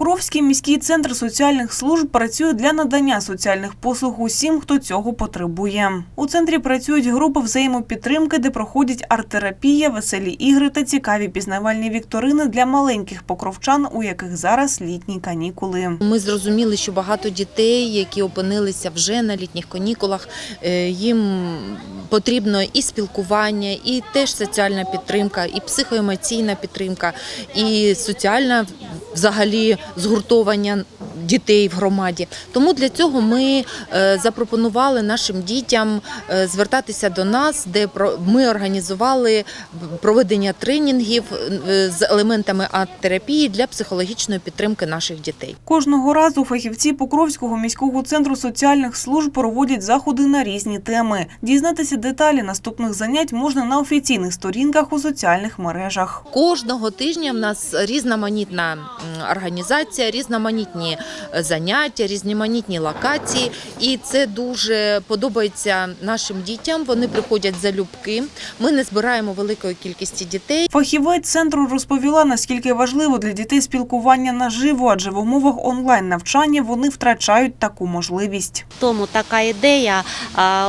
Покровський міський центр соціальних служб працює для надання соціальних послуг усім, хто цього потребує. У центрі працюють групи взаємопідтримки, де проходять арт-терапія, веселі ігри та цікаві пізнавальні вікторини для маленьких покровчан, у яких зараз літні канікули. Ми зрозуміли, що багато дітей, які опинилися вже на літніх канікулах, е, їм потрібно і спілкування, і теж соціальна підтримка, і психоемоційна підтримка, і соціальна взагалі згуртовання дітей в громаді. Тому для цього ми е, запропонували нашим дітям е, звертатися до нас, де ми організували проведення тренінгів е, з елементами арт-терапії для психологічної підтримки наших дітей. Кожного разу фахівці Покровського міського центру соціальних служб проводять заходи на різні теми. Дізнатися деталі наступних занять можна на офіційних сторінках у соціальних мережах. Кожного тижня в нас різноманітна організація, різноманітні заняття, різноманітні локації, і це дуже подобається нашим дітям. Вони приходять залюбки. Ми не збираємо великої кількості дітей. Фахівець центру розповіла, наскільки важливо для дітей спілкування наживо, адже в умовах онлайн навчання вони втрачають таку можливість. Тому така ідея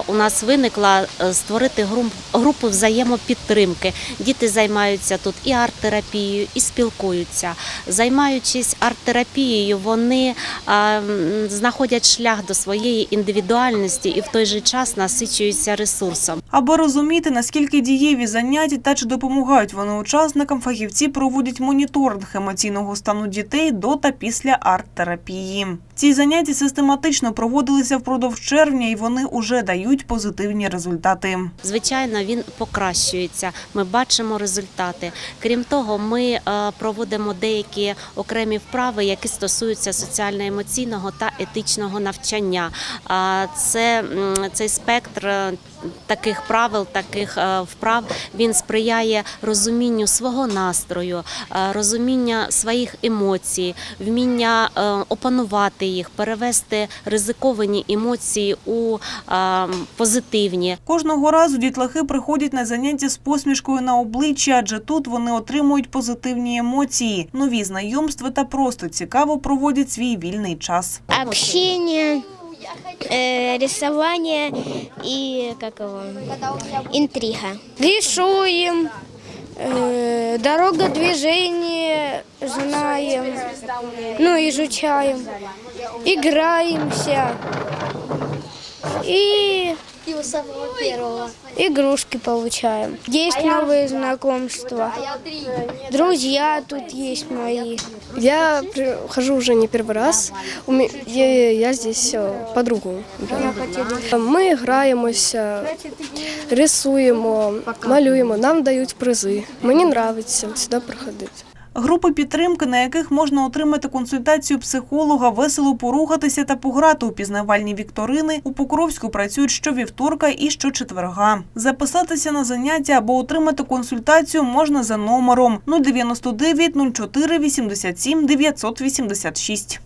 у нас виникла е, створити групу взаємопідтримки. Діти займаються тут і арт-терапією, і спілкуються. Займаючись арт-терапією, вони а, знаходять шлях до своєї індивідуальності і в той же час насичуються ресурсом. Аби розуміти, наскільки дієві заняття та чи допомагають вони учасникам, фахівці проводять моніторинг емоційного стану дітей до та після арт-терапії. Ці заняття систематично проводилися впродовж червня, і вони уже дають позитивні результати. Звичайно, він покращується. Ми бачимо результати. Крім того, ми е, проводимо деякі окремі вправи, які стосуються соціально-емоційного та етичного навчання. Це цей спектр. е, Таких правил, таких е, вправ він сприяє розумінню свого настрою, е, розуміння своїх емоцій, вміння опанувати їх, перевести ризиковані емоції у позитивні. Кожного разу дітлахи приходять на заняття з посмішкою на обличчі, адже тут вони отримують позитивні емоції, нові знайомства та просто цікаво проводять свій свій вільний час. Общення, э, рисування і як його, інтрига. Рисуємо, э, дорога движения знаем, ну, изучаем, играемся и игрушки получаем. Есть новые знакомства, друзья тут есть мои. Я прихожу уже не первый раз. У ме- Я, я здесь э, подругу. Ми граємося, рисуємо, малюємо, нам дають призи. Мені подобається сюди приходити. Групи підтримки, на яких можна отримати консультацію психолога, весело порухатися та пограти у пізнавальні вікторини, у Покровську працюють щовівторка і щочетверга. Записатися на заняття або отримати консультацію можна за номером 099 04 87 986.